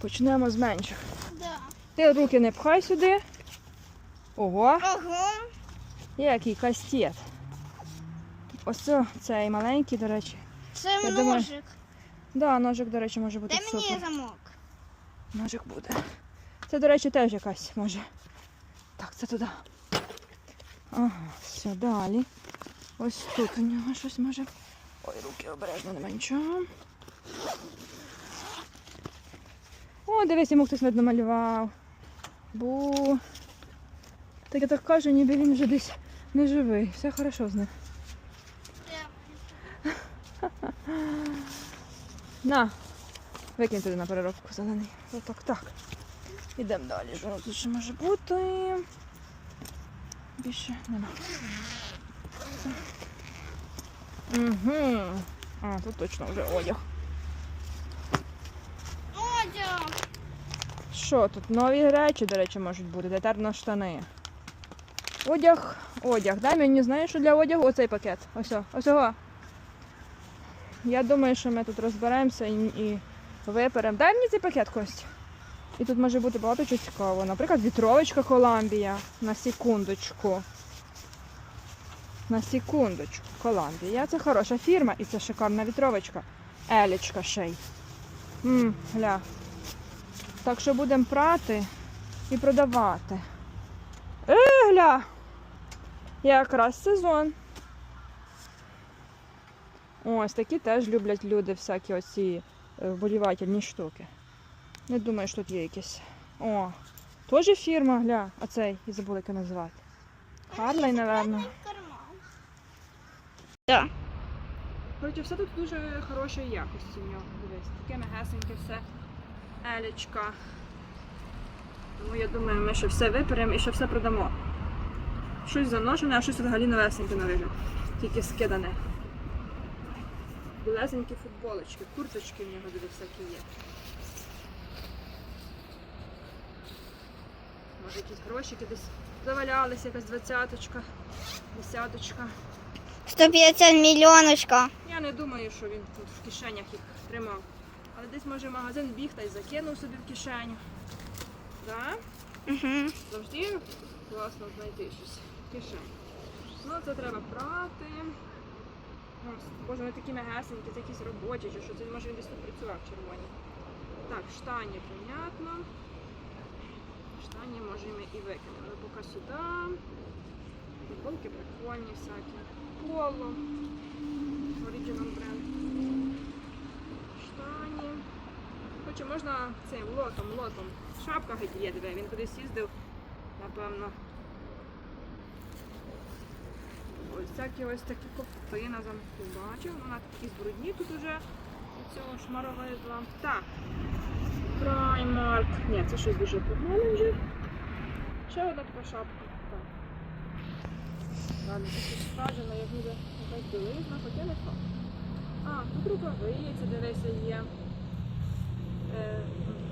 Почнемо з менших. Да. Ти руки не пхай сюди. Ого, Ого. який кастет. Ось цей маленький, до речі. Це Я думаю, ножик. Да, ножик, до речі, може бути Дай мені супер. замок. Ножик буде. Це, до речі, теж якась може. Так, це туди. Ага, все, далі. Ось тут у нього щось може. Ой, руки обережно, нема нічого. О, дивись, йому хтось видно малював. Бу. Так я так кажу, ніби він вже десь не живий. Все хорошо з ним. На, викинь туди на переробку зелений. Отак, так. Ідемо далі. Що тут ще може бути? Більше нема. Угу. А, тут точно вже. Одяг. Що тут? Нові речі, до речі, можуть бути. Детерно штани. Одяг, одяг. Дай мені, знаєш, що для одягу оцей пакет. Ось, ось. Я думаю, що ми тут розберемося і, і виперемо. Дай мені цей пакет, Кость. І тут може бути багато чого цікавого. Наприклад, вітровочка Коламбія. На секундочку. На секундочку. Коламбія. Це хороша фірма і це шикарна вітровочка. Елічка ще й. Гля. Так що будемо прати і продавати. Е, гля! Якраз сезон. Ось такі теж люблять люди всякі оці е, вболівательні штуки. Не думаю, що тут є якісь. О, теж фірма, гля, а цей, і забула, як його називати. Харлей, напевно. Да. Коротше, все тут дуже хорошої якості в нього. Дивись, таке мегесеньке все. Елечка. Тому я думаю, ми ще все виперемо і ще все продамо. Щось заношене, а щось взагалі новесеньке на вигляд. Тільки скидане. Білесенькі футболочки, курточки в нього буде всякі є. Може якісь грошики десь завалялися, якась двадцяточка, десяточка. 150 мільйоночка. Я не думаю, що він тут в кишенях їх тримав. Але десь може магазин біг та й закинув собі в кишеню. Да? Угу. Завжди класно знайти щось в кишені. Ну, це треба прати. Боже, вони такі мегесенькі, це якісь робочі, чи що це може він десь тут працював червоні. Так, штані, понятно. Штані може ми і викинемо. Але поки сюди. Футболки прикольні всякі. Поло. Оригінал бренд. Штані. Хоче можна цим лотом, лотом. Шапка геть є, диви, він кудись їздив, напевно. Ось всякі ось такі кофти на замку бачив. Вона такі брудні тут уже від цього шмаровизла. Так. Праймарк. Ні, це щось дуже погане вже. Ще одна така шапка. Так. Ладно, тут щось скажено, як ніби якась білизна, хоча не факт. А, тут рукавиці, дивися, є. Е,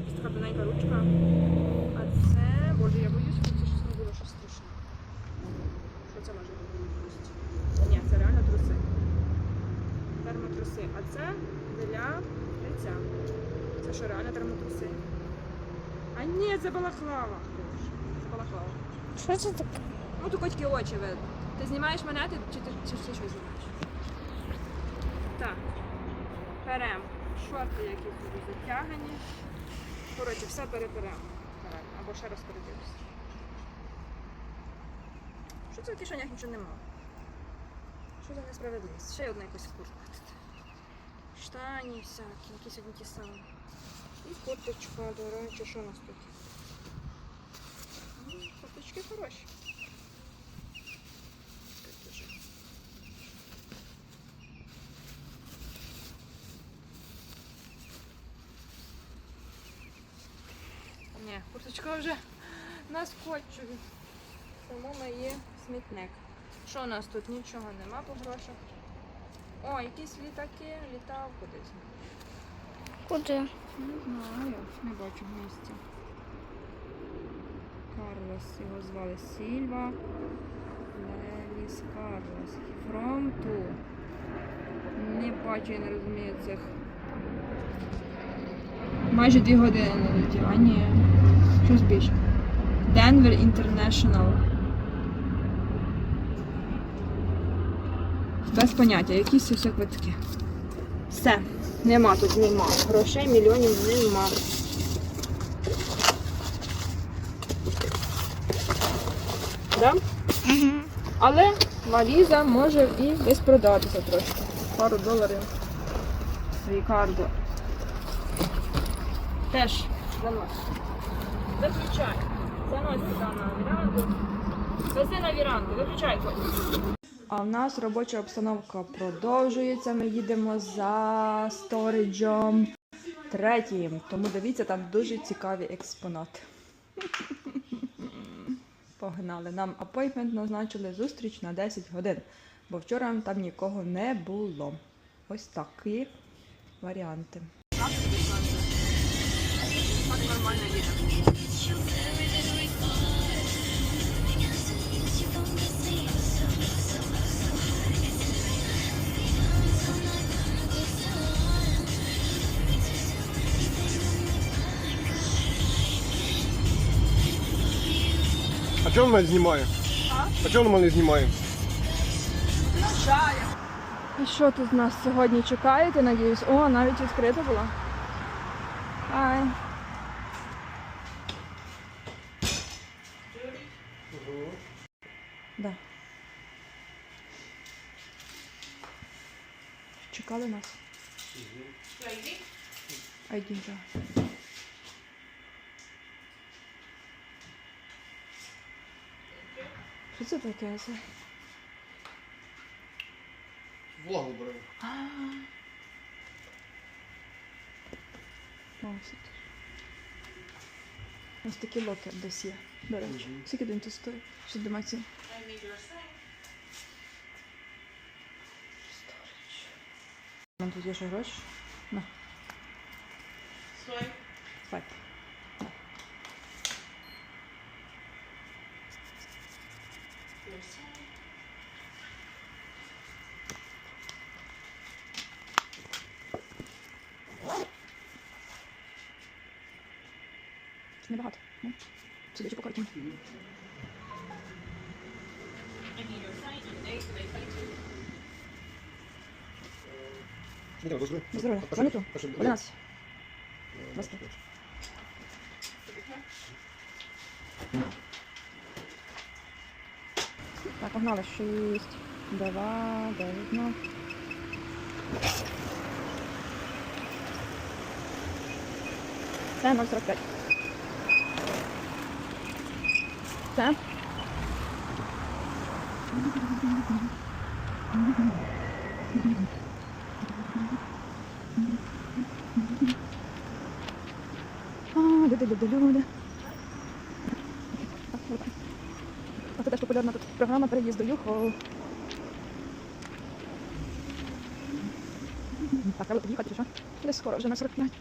ось така тоненька ручка. А це, боже, я боюсь, щоб це щось не було щось страшне. Що це може бути? Ні, це реально труси. Термотруси. А це для лиця. Це що, реально термотруси? А ні, це балаклава. Це балаклава. Що це таке? Ну, тут тільки очі видно. Ти знімаєш мене, ти, чи ти чи, ти щось знімаєш? Так. Беремо шорти, які будуть затягані. Коротше, все переберемо. Або ще раз передивлюся. Що це в кишенях нічого нема? Що за несправедливість? Ще одна якась куртка. Штані всякі, якісь одні ті самі. І курточка, до речі, що у нас тут? М, Курточки хороші. Тут уже. Ні, вже на скотчу. Тому ми є смітник. Що у нас тут? Нічого нема по грошах. О, якісь літаки літав кудись. Куди? Не знаю, не бачу місця. Карлос його звали Сільва. Леліс Карлос. From to. Не бачу, я не розумію цих Майже дві години не летів, а ні. Щось більше. Денвер International. Без поняття, якісь усе квитки. Все. Нема тут нема. Грошей мільйонів нема. Да? Угу. Але валіза може і десь продатися трошки. Пару доларів. Свій карго. Теж занось. Виключай. Занось сюди на віранду. Вези на віранду, виключай. А в нас робоча обстановка продовжується. Ми їдемо за сториджом третім. Тому дивіться, там дуже цікаві експонати. Погнали. Нам апоймент назначили зустріч на 10 годин, бо вчора там нікого не було. Ось такі варіанти. А чого вона знімає? А чого вона не знімає? І що тут нас сьогодні чекаєте, надіюсь? О, навіть відкрита була. Ай. Да. Чекали нас. ID, так. Це таке? Це? Влагу бере. Ось тут. Ось такі локи десь є, до речі. Мгм. Скільки він тут стоїть? Що? У мене тут є ще гроші. На. Свайп. Небагато. Ну, Судячи по картинці. Ні, розгри. Здорово. Вони тут? пошли. 11. Будь ласка. Так, погнали. 6, 2, 9, 0. Це 0,45. Це? А, люди, люди, люди. Так. А це теж популярна тут програма переїзду Юхо. Так, треба під'їхати, що? Десь скоро вже на 45.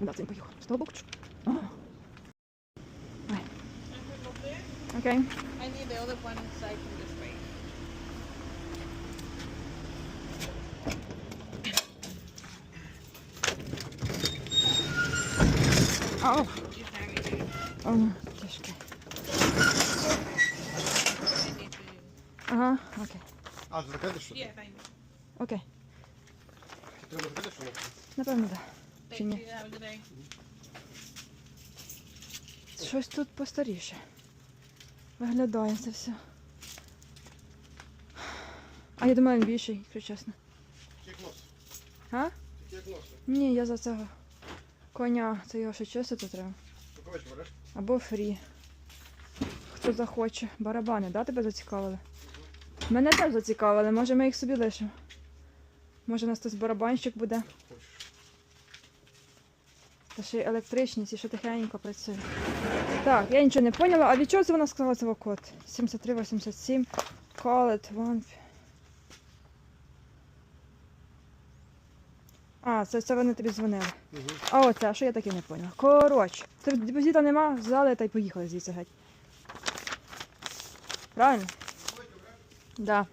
Да, він поїхав. Чи? Окей. I need the other one inside from this way. Ау. You carry it. О, тяжке. I need to. Ага, окей. А, закидиш що? Yeah, thank Окей. Треба закидиш що? Напевно, так. you. Чи Thank ні? you. Have a good day. Щось тут постаріше. Виглядає це все. А я думаю, він більший, якщо чесно. А? Ні, я за цього коня. Це його ще чистити треба. Або фрі. Хто захоче. Барабани, да, тебе зацікавили? Мене теж зацікавили, може ми їх собі лишимо. Може у нас тут барабанщик буде. Та ще й електричні, ці що тихенько працює. Так, я нічого не поняла. А від чого це вона сказала цього код? 7387. Call it one. А, це, це вони тобі дзвонили. Угу. А оце, що я таки не поняла. Коротше, це депозита нема, взяли та й поїхали звідси геть. Правильно? Да.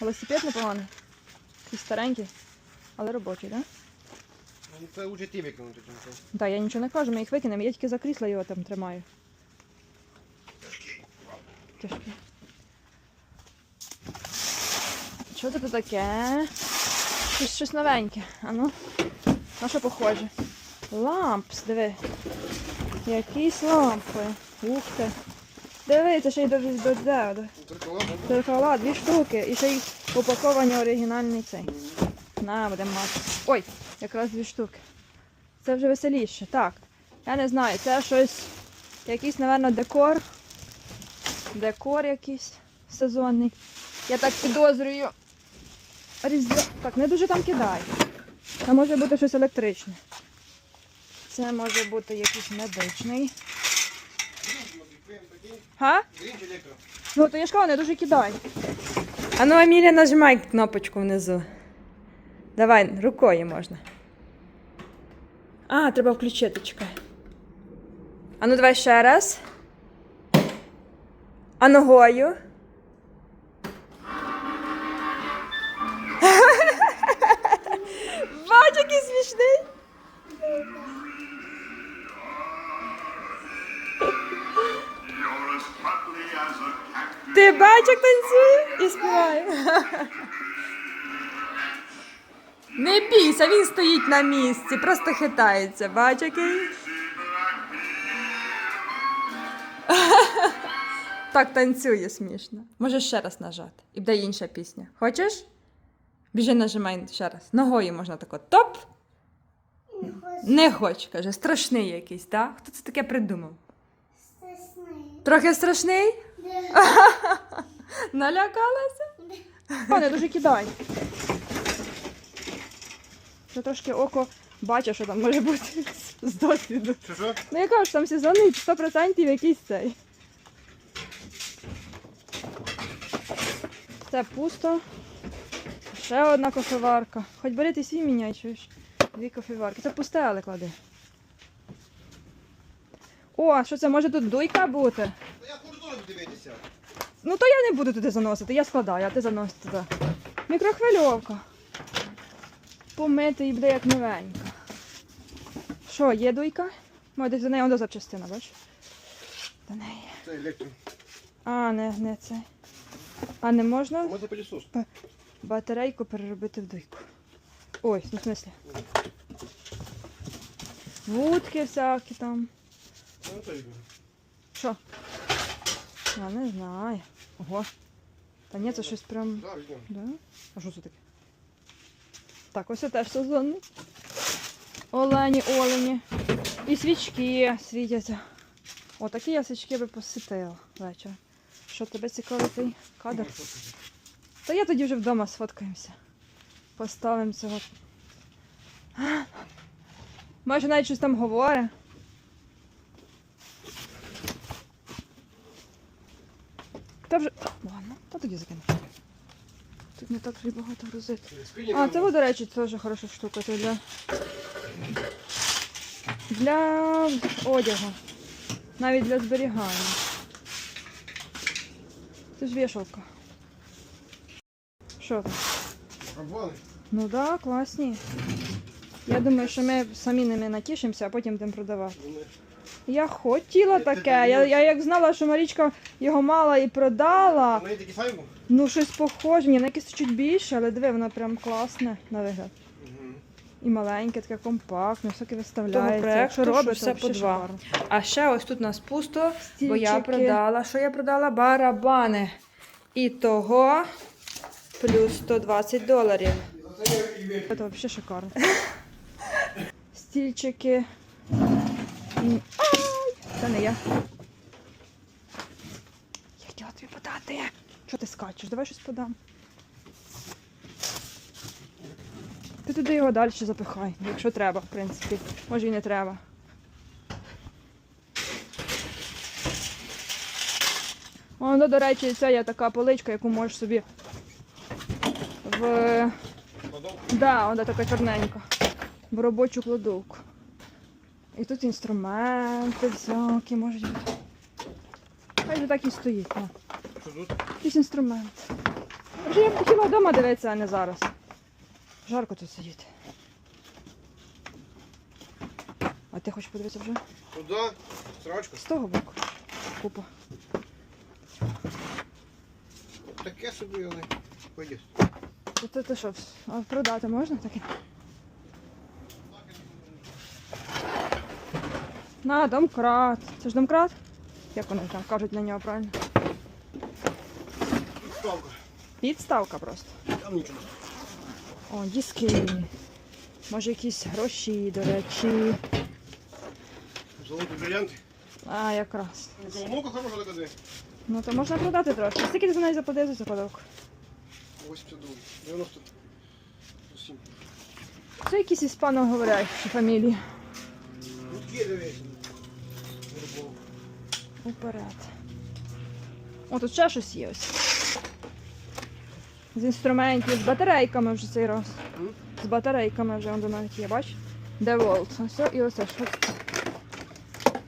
Велосипед непоганий. Такий старенький, але робочий, так? Да? Ну, Це лучше ті викинути. Так, я нічого не кажу, ми їх викинемо, я тільки за крісло його там тримаю. Тяжкий. Що це таке? Щось, щось новеньке. А ну, на що похоже? Лампс, диви. Якісь лампи. Ух ти. Диви, це ще й до, до, до. Зеркала, дві штуки. І ще й упаковані оригінальний цей. На, будемо мати. Ой, якраз дві штуки. Це вже веселіше. Так. Я не знаю, це щось. Якийсь, напевно, декор. Декор якийсь сезонний. Я так підозрюю. Різдво. Так, не дуже там кидай. Це може бути щось електричне. Це може бути якийсь медичний. Га? Ну, то я ж кажу, не дуже кидай. А ну, Амілія, нажимай кнопочку внизу. Давай, рукою можна. А, треба включити, чекай. А ну давай ще раз. А ногою. Бач, який смішний. Ти бач, як танцює і співає. Не бійся, він стоїть на місці, просто хитається. Бач, який. Так танцює смішно. Можеш ще раз нажати. І буде інша пісня. Хочеш? Біжи, нажимай ще раз. Ногою можна тако топ. Не хочу, каже, страшний якийсь, так? Хто це таке придумав? Трохи страшний? Налякалася? О, не дуже кидай. Вже трошки око бачить, що там може бути з досвіду. Що що? Ну я кажу, що там сезонний 100% якийсь цей. Це пусто. Ще одна кофеварка. Хоч бери ти свій міняй, чуєш. Дві кофеварки. Це пусте, але клади. О, що це може тут дуйка бути? Я хочу теж дивитися. Ну то я не буду туди заносити, я складаю, а ти заносиш туди. Мікрохвильовка. Помити і буде як новенька. Що, є дуйка? Може, десь до неї воно запчастина, бачиш? До неї. Це електро. А, не, не це. А не можна Може пилісос. батарейку переробити в дуйку. Ой, ну в смислі. Вудки всякі там. Ну. Що? Я не знаю. Ого. Та ні, це щось прям. Да. Да? А що це таке? Так, ось це теж сезонний. Олені, олені. І свічки світяться. О, такі я свічки би посвітила вечір. Що тебе цікавить цей кадр? Та я тоді вже вдома сфоткаємося. Поставимо цього. Може навіть щось там говорить. Та вже. Ладно, та тоді закину. Тут не так вже багато грузити. А, це, до речі, теж хороша штука. Це для. Для одягу. Навіть для зберігання. Це ж вішалка. Що там? Обвали. Ну так, да, класні. Я думаю, що ми самі ними натішимося, а потім будемо продавати. Я хотіла таке. Я, я як знала, що Марічка його мала і продала. Вони такі самі? були? Ну, щось похоже. Ні, на якесь чуть більше, але диви, воно прям класне на вигляд. Мгм. І маленьке, таке компактне, всяке Того виставляється. проекту, Якщо що робиш, все то по два. шикарно. А ще ось тут у нас пусто, бо я Стільчики. продала. Що я продала? Барабани. І того плюс 120 доларів. Це взагалі шикарно. Стільчики. Ай! Це не я. Я хотіла тобі подати. Що ти скачеш? Давай щось подам. Ти туди його далі запихай, якщо треба, в принципі. Може і не треба. О, ну, до речі, це є така поличка, яку можеш собі в. Да, вона така чорненька. В робочу кладовку. І тут інструменти всякі можуть бути. Хай же так і стоїть. На. Що тут? Якийсь інструмент. Вже я б хотіла вдома дивитися, а не зараз. Жарко тут сидіти. А ти хочеш подивитися вже? Туди. Срачка. З того боку. Купа. Таке собі, але пойдеш. Це ти, ти що, а продати можна таке? На, домкрат. Це ж домкрат? Як вони там кажуть на нього правильно? Ставка. Підставка просто. Там нічого. О, диски. Може якісь гроші, до речі. Золоті бриллианти. А, якраз. Коломока хороша де. Ну то можна продати трошки. Скільки ти за неї заплатив за цю подавку? 80 доларів. 97. Це якісь іспаноговорящі фамілії. Риболов. Уперед. О, тут ще щось є ось. З інструментів, з батарейками вже цей раз. З батарейками вже воно навіть є, бач? DeWalt. Ось і оце що.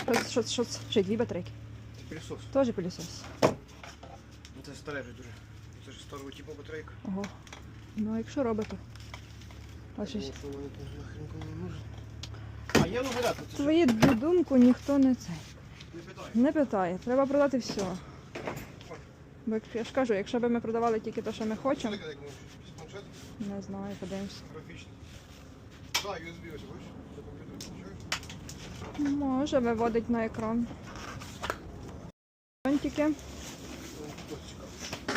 Що, що, що, це? ще дві батарейки. Це пилісос. Теж пилісос. Ну, Це старе вже дуже. Це ж старого типу батарейка. Ого. Ну, а якщо робити. Ось щось. А нумерати? Це Твою думку ніхто не цей. Не. Питає, треба продати все. Бо я ж кажу, якщо б ми продавали тільки те, що ми хочемо, не знаю, подивимося. Графічний. Так, USB ось, бачиш? Це комп'ютер включаєш? Може виводить на екран. Фонтики.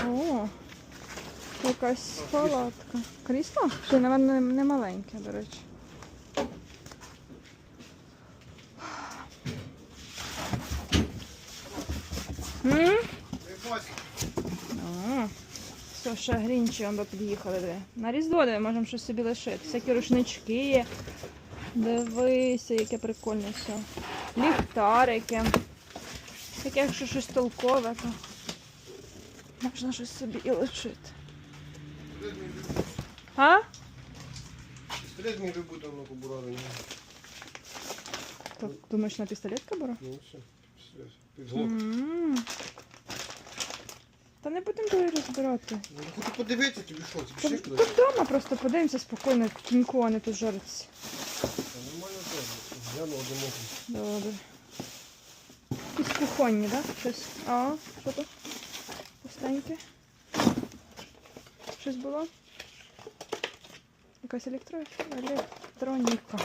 О, якась палатка. Крісло? Ще, напевно, не маленьке, до речі. М? Не бачиш? О, Ще грінчі он під'їхали. На Різдво можемо щось собі лишити. Всякі рушнички. Дивися, яке прикольне все. Ліхтарики. Таке, якщо щось толкове, то можна щось собі і лишити. А? Пістолет мій вибутав на побуравлення. То, думаєш, на пістолетка беру? Ну все, пістолет. Та не будемо тоді розбирати. Ну, хочу подивитися тобі що, Та Тут кудись. вдома просто подивимося спокійно, в тіньку, а не тут жариться. Та Нормально добре. Гляну один оком. Добре. Якісь кухонні, так? Да? Щось. А, що тут? Пустеньке. Щось було? Якась електро... електроніка.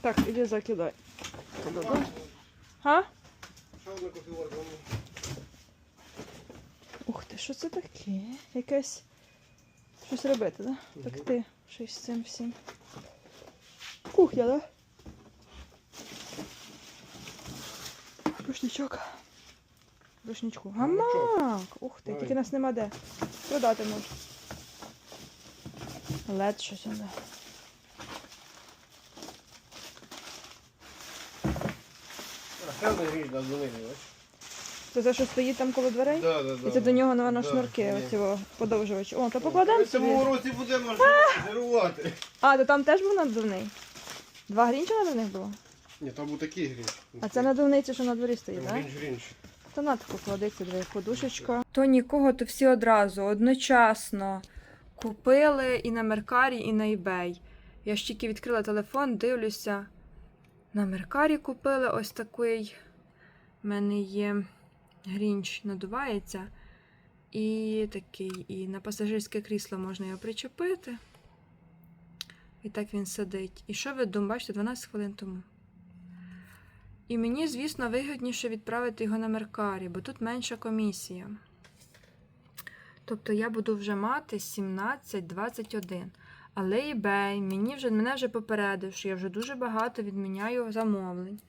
Так, іди закидай. А? Ще одна кофеварка. ну. Ух ти, що це таке? Якесь. Щось робити, так? Да? Так ти щось з цим всім. Кухня, так? Да? Рушничок. Рушничку. Гамак! Ух ти, тільки нас нема де. Продати можна. Лед щось іде. Ще річ на долині, бачиш? Це те, що стоїть там коло дверей? Да, да, да. І це до нього, напевно, Да, шнурки, ні. оці о, подовжувачі. О, то покладемо В цьому році будемо жирувати. А, то там теж був надувний? Два грінча надувних було? Ні, там був такий грінч. А це надувний, це що на дворі стоїть, так? Грінч, грінч. Та на таку кладеться дві подушечка. То нікого, то всі одразу, одночасно купили і на Меркарі, і на eBay. Я ж тільки відкрила телефон, дивлюся. На Меркарі купили ось такий. У мене є грінч надувається. І такий, і на пасажирське крісло можна його причепити. І так він сидить. І що ви думаєте, бачите, 12 хвилин тому. І мені, звісно, вигідніше відправити його на Меркарі, бо тут менша комісія. Тобто я буду вже мати 17-21. Але eBay мені вже, мене вже попередив, що я вже дуже багато відміняю замовлень.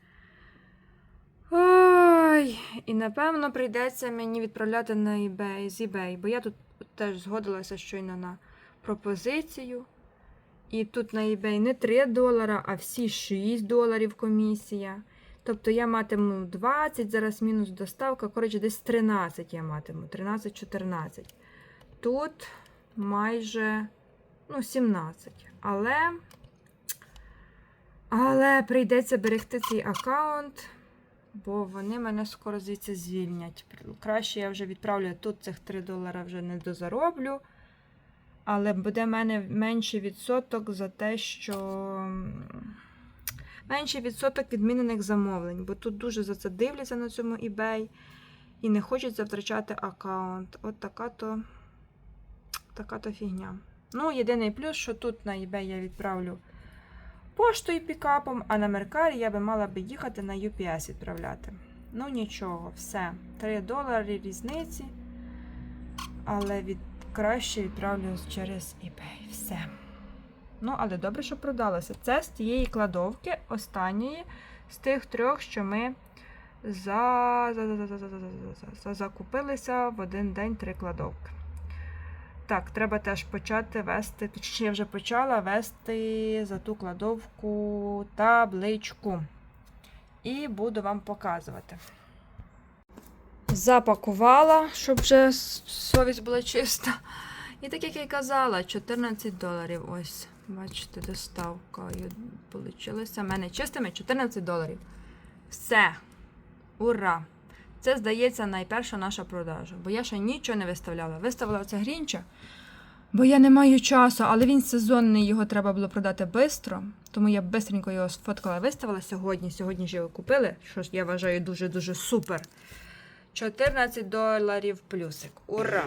Ой, і напевно прийдеться мені відправляти на eBay, з eBay, бо я тут теж згодилася щойно на пропозицію. І тут на eBay не 3 долара, а всі 6 доларів комісія. Тобто я матиму 20, зараз мінус доставка, коротше, десь 13 я матиму, 13-14. Тут майже ну, 17. Але. Але прийдеться берегти цей аккаунт, бо вони мене скоро звідси звільнять. Краще я вже відправлю тут цих 3 долара вже не дозароблю. Але буде в мене менший відсоток за те, що. Менший відсоток відмінених замовлень, бо тут дуже за це дивляться на цьому eBay і не хочеться втрачати аккаунт. От така то, така то фігня. Ну, єдиний плюс, що тут на eBay я відправлю поштою пікапом, а на Меркарі я би мала би їхати на UPS відправляти. Ну, нічого, все. 3 долари різниці. Але від... краще відправлю через eBay. Все. Ну, але добре, що продалося. Це з тієї кладовки, останньої, з тих трьох, що ми за... За... За... За... За... За... закупилися в один день три кладовки. Так, треба теж почати вести, точніше, я вже почала вести за ту кладовку табличку. І буду вам показувати. Запакувала, щоб вже совість була чиста. І так як я й казала, 14 доларів. Ось, бачите, доставкою получилося. У мене чистими 14 доларів. Все. Ура! Це, здається, найперша наша продажа, бо я ще нічого не виставляла. Виставила це грінча, бо я не маю часу, але він сезонний, його треба було продати швидко. Тому я бистренько його сфоткала і виставила сьогодні. Сьогодні ж його купили, що я вважаю дуже-дуже супер. 14 доларів плюсик. Ура!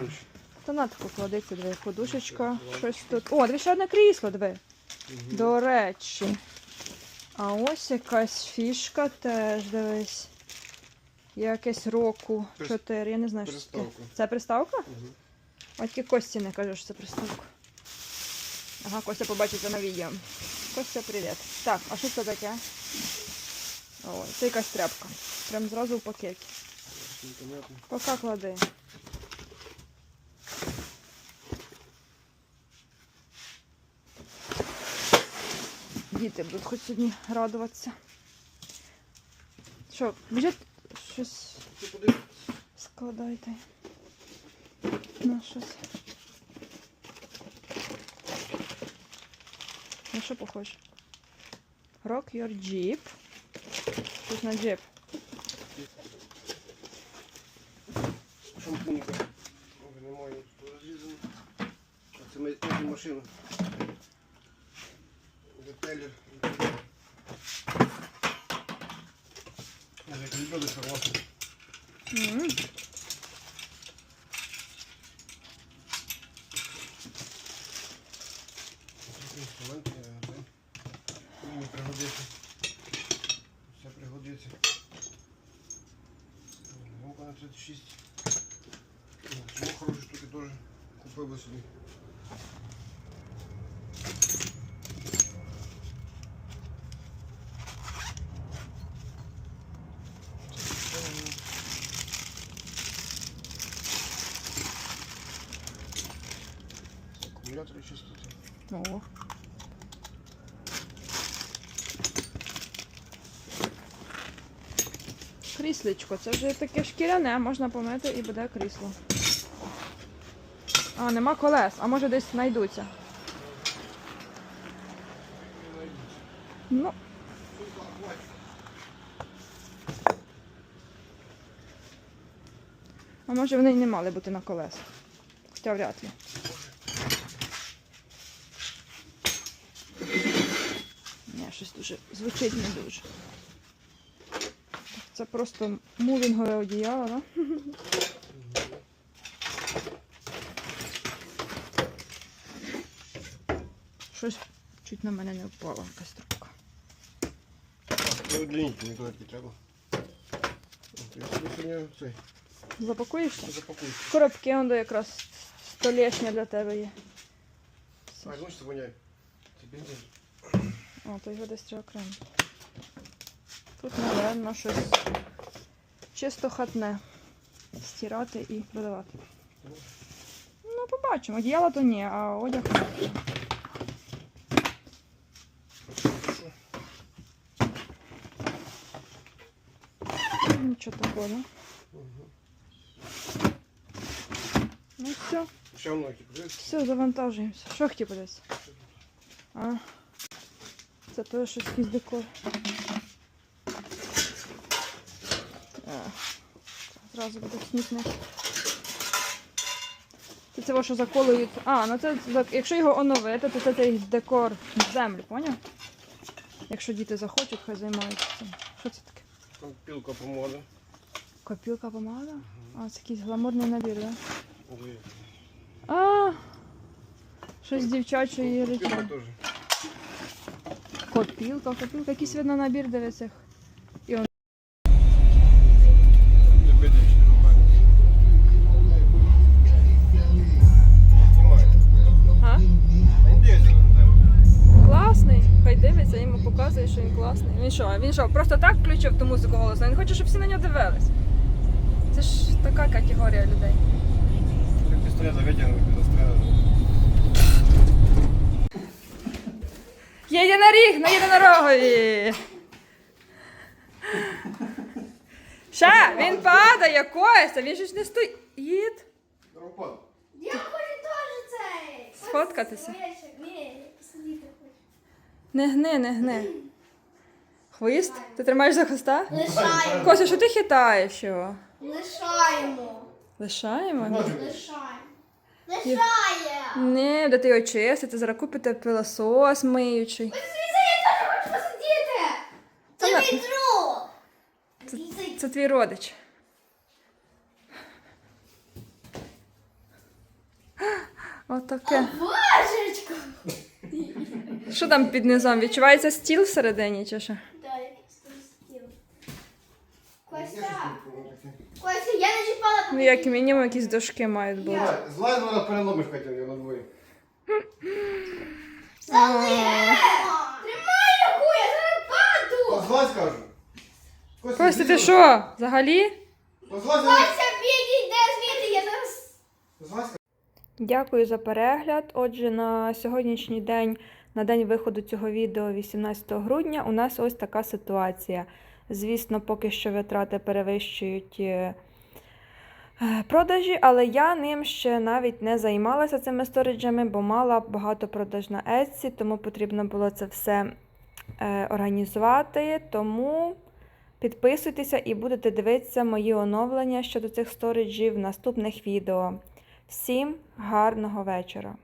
Та на таку кладеться, диви, подушечка, щось тут. О, диви, ще одне крісло, диви. До речі. А ось якась фішка теж, дивись. Якесь року 4, я не знаю, що це. Це приставка? Ось тільки Кості не каже, що це приставка. Ага, Костя побачиться на відео. Костя, привіт. Так, а що це таке? Ой, це якась тряпка. Прям зразу в пакеті. Пока клади. Діти будуть хоч сьогодні радуватися. Що, біжить щось складайте. На щось. На що похоже? Rock your Jeep. Щось на джип. Шампунька. Немає розрізано. Це ми машину. 嗯。Кріслечко, це вже таке шкіряне, можна помити і буде крісло. А, нема колес, а може десь знайдуться. Ну. А може вони й не мали бути на колесах. Хоча вряд ли. Ні, щось дуже звучить не дуже. Просто мувінгове одіяло, да? Щось чуть на мене не впало, якась трубка. Длинненький, не такий треба. Запакуєшся? запакую. Коробки он якраз столешня для тебе є. А, ну що воняє? Це бензин. О, то його десь треба окремо. Тут, напевно, щось чисто хатне. Стирати і продавати. Ну, побачимо. Одіяло то ні, а одяг. Нічого такого, да? Ну все, воно, типу, все, завантажуємося. Що хотів подивитися? А? Це Це теж щось якийсь декор. Зразу буде смітник. Це це що заколують. А, ну це якщо його оновити, то це цей декор в землю, поняв? Якщо діти захочуть, хай займаються цим. Що це таке? Там пілка помода. Копілка помада? А, це якийсь гламурний набір, так? Да? А, щось дівчачої речі. Копілка, копілка, якийсь видно набір дивиться. Всі на нього дивились. Це ж така категорія людей. Як пістолета застрелили. Є єдиноріг на єдинорогові! Ща, він падає, Костя, він же ж не стоїть. Я хочу теж цей. Сфоткатися. Ні, посидіти хочу. Не гни, не гни. Хвист? Ти тримаєш за хвоста? Лишаємо. Костя, що ти хитаєш його? Лишаємо. Лишаємо? Лишаємо. Лишаємо. Не, де ти його чистити, зараз купите пилосос миючий. Ліза, я теж хочу посидіти. Це мій друг. Це, це твій родич. Отаке. Божечко. Що там під низом? Відчувається стіл всередині чи що? Да, якийсь там стіл. Костя. Костя, я не чіпала Ну, як мінімум, якісь дошки мають бути. Злазь, вона переломиш хотів його на двоє. Тримай яку, я зараз паду. Злазь, кажу. Костя, ти що? Взагалі? Злазь, Костя, підійде звідти, я зараз... злазь. Дякую за перегляд. Отже, на сьогоднішній день, на день виходу цього відео, 18 грудня, у нас ось така ситуація. Звісно, поки що витрати перевищують е, продажі, але я ним ще навіть не займалася цими сториджами, бо мала багато продаж на Etsy, тому потрібно було це все е, організувати. Тому підписуйтеся і будете дивитися мої оновлення щодо цих сториджів в наступних відео. Всім гарного вечора!